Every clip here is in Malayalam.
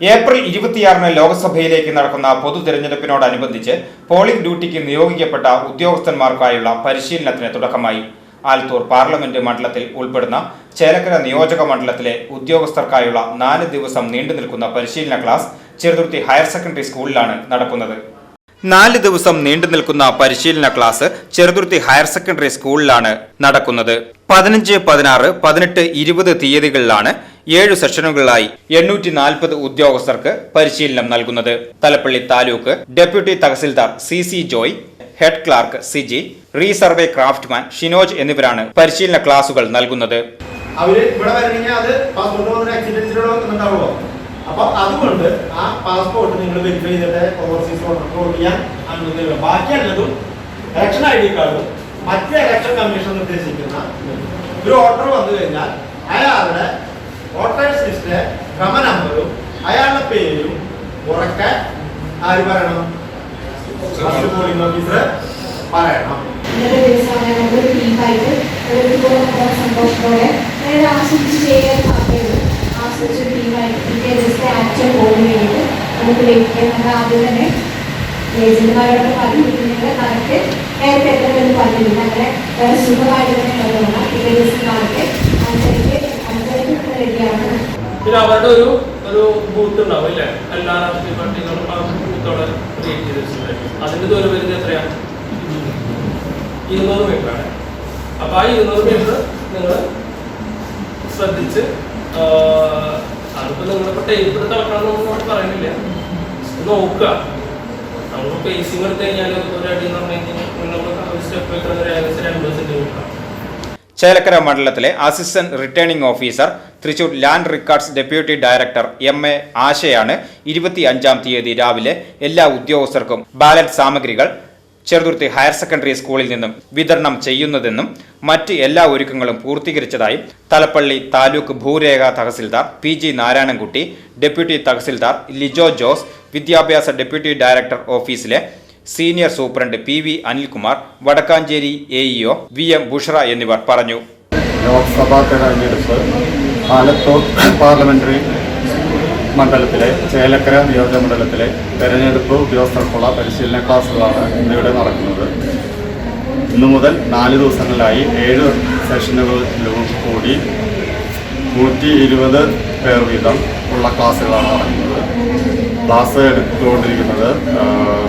ഏപ്രിൽ ഇരുപത്തിയാറിന് ലോക്സഭയിലേക്ക് നടക്കുന്ന പൊതു തിരഞ്ഞെടുപ്പിനോടനുബന്ധിച്ച് പോളിംഗ് ഡ്യൂട്ടിക്ക് നിയോഗിക്കപ്പെട്ട ഉദ്യോഗസ്ഥന്മാർക്കായുള്ള പരിശീലനത്തിന് തുടക്കമായി. ആലത്തൂർ പാർലമെന്റ് മണ്ഡലത്തിൽ ഉൾപ്പെടുന്ന ചേലക്കര നിയോജക മണ്ഡലത്തിലെ ഉദ്യോഗസ്ഥർക്കായുള്ള നാല് ദിവസം നീണ്ടു നിൽക്കുന്ന പരിശീലന ക്ലാസ് ചെറുതുരുത്തി ഹയർ സെക്കൻഡറി സ്കൂളിലാണ് നടക്കുന്നത്. നാല് ദിവസം നീണ്ടു നിൽക്കുന്ന പരിശീലന ക്ലാസ് ചെറുതുരുത്തി ഹയർ സെക്കൻഡറി സ്കൂളിലാണ് നടക്കുന്നത്. പതിനഞ്ച് പതിനാറ് പതിനെട്ട് ഇരുപത് തീയതികളിലാണ് ഏഴു സെഷനുകളിലായി എണ്ണൂറ്റി നാൽപ്പത് ഉദ്യോഗസ്ഥർക്ക് പരിശീലനം നൽകുന്നത്. Thalappilly taluk deputy tahsildar C C Joy head clerk Siji resurvey craftsman Shinoj എന്നിവരാണ് പരിശീലന ക്ലാസുകൾ നൽകുന്നത്. അവർ ഇവിടെ വരണമെങ്കിൽ അത് പാസ്പോർട്ട് വന്നിട്ട് ആക്സിഡൻസിലൂടെ വന്നിട്ടുണ്ടാവുമോ? അപ്പൊ അതുകൊണ്ട് ആ പാസ്പോർട്ട് നിങ്ങൾ വെരിഫൈ ചെയ്തിട്ട് ഓവർസീസ് കൺട്രോൾ ചെയ്യാൻ അനുമതി നൽകുക ബാക്കി എല്ലാതും ഇലക്ഷൻ ഐ ഡി കാർഡും മറ്റ് ഇലക്ഷൻ കമ്മീഷൻ നിർദ്ദേശിക്കുന്ന ഒരു ഓർഡർ വന്നു കഴിഞ്ഞാൽ ക്രമ നമ്പറും അയാളുടെ പേരും ഉറക്കാൻ ആര് പറയണം? പോളിംഗ് ഓഫീസർ പറയണം. നേരത്തെ എത്തണമെന്ന് പറഞ്ഞിരുന്നു. അങ്ങനെ സുഖമായിട്ട് തന്നെ കൊണ്ടുപോകണം പിറ്റേ ദിവസം കാലത്ത് പിന്നെ അവരുടെ ഒരു ഒരു ബൂത്ത് ഉണ്ടാവും അല്ലേ? എല്ലാ രാഷ്ട്രീയ പാർട്ടികളും ആ ബൂത്തോടെ ക്രിയേറ്റ് ചെയ്ത് വെച്ചിട്ടുണ്ട് അതിന്റെ ദൂരം വരുന്നത് എത്രയാണ് ഇരുന്നൂറ് മീറ്റർ ആണ്. അപ്പൊ ആ ഇരുന്നൂറ് മീറ്റർ നിങ്ങൾ ശ്രദ്ധിച്ച് അതിപ്പോ നിങ്ങളിപ്പോ ടേപ്പ് എടുത്ത് അളക്കണമെന്നൊന്നും പറയുന്നില്ല. നോക്കുക. നമ്മൾ പേസിങ് എടുത്തു കഴിഞ്ഞാൽ ഒരു അടി എന്ന് പറഞ്ഞു കഴിഞ്ഞാൽ നിങ്ങൾ സ്റ്റെപ്പ് ഒരു ഏകദേശം രണ്ട് സെന്റിമീറ്റർ ചേലക്കര മണ്ഡലത്തിലെ assistant returning officer Thrissur land records deputy director M A ആശയാണ് ഇരുപത്തി അഞ്ചാം തീയതി രാവിലെ എല്ലാ ഉദ്യോഗസ്ഥർക്കും ബാലറ്റ് സാമഗ്രികൾ ചെറുതുരുത്തി ഹയർ സെക്കൻഡറി സ്കൂളിൽ നിന്നും വിതരണം ചെയ്യുന്നതെന്നും മറ്റ് എല്ലാ ഒരുക്കങ്ങളും പൂർത്തീകരിച്ചതായും Thalappilly taluk ഭൂരേഖ tahsildar P G Narayanankutty deputy tahsildar Lijo Jose വിദ്യാഭ്യാസ ഡെപ്യൂട്ടി ഡയറക്ടർ ഓഫീസിലെ senior superintendent P V Anilkumar Wadakkanchery A EO V M Bushra എന്നിവർ പറഞ്ഞു. ലോക്സഭാ തെരഞ്ഞെടുപ്പ് ആലത്തൂർ പാർലമെന്ററി മണ്ഡലത്തിലെ ചേലക്കര നിയോജക മണ്ഡലത്തിലെ തെരഞ്ഞെടുപ്പ് ഉദ്യോഗസ്ഥർക്കുള്ള പരിശീലന ക്ലാസ്സുകളാണ് ഇന്നിവിടെ നടക്കുന്നത്. ഇന്നു മുതൽ നാല് ദിവസങ്ങളിലായി ഏഴ് സെഷനുകളിലും കൂടി നൂറ്റി ഇരുപത് പേർ വീതം ഉള്ള ക്ലാസ്സുകളാണ് നടക്കുന്നത്. ക്ലാസ് എടുത്തുകൊണ്ടിരിക്കുന്നത്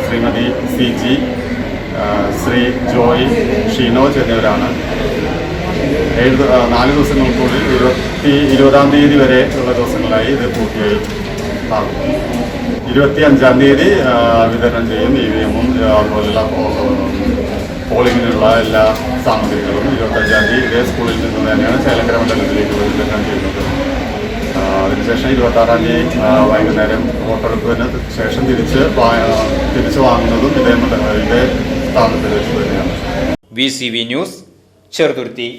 ശ്രീമതി സി ജി ശ്രീ ജോയ് ഷീനോജ് എന്നിവരാണ് ഏഴ് നാല് ദിവസങ്ങൾക്കുള്ളിൽ ഇരുപത്തി ഇരുപതാം തീയതി വരെ ഉള്ള ദിവസങ്ങളായി ഇത് പൂർത്തിയായി. ഇരുപത്തി അഞ്ചാം തീയതി വിതരണം ചെയ്യും ഇ വി എമ്മും അതുപോലെയുള്ള പോളിങ്ങിനുള്ള എല്ലാ സാമഗ്രികളും ഇരുപത്തഞ്ചാം തീയതി ഇതേ സ്കൂളിൽ നിന്ന് തന്നെയാണ് ചേലക്കര മണ്ഡലത്തിലേക്ക് വിതരണം ചെയ്യുന്നത്. അതിനുശേഷം ഇരുപത്താറാം തീയതി വൈകുന്നേരം വോട്ടെടുപ്പിന് ശേഷം തിരിച്ച് തിരിച്ചു വാങ്ങുന്നതും ഇതേ മണ്ഡലങ്ങളിലെ സ്ഥാനത്ത് വെച്ച് തന്നെയാണ് V C V news Cheruthuruthy.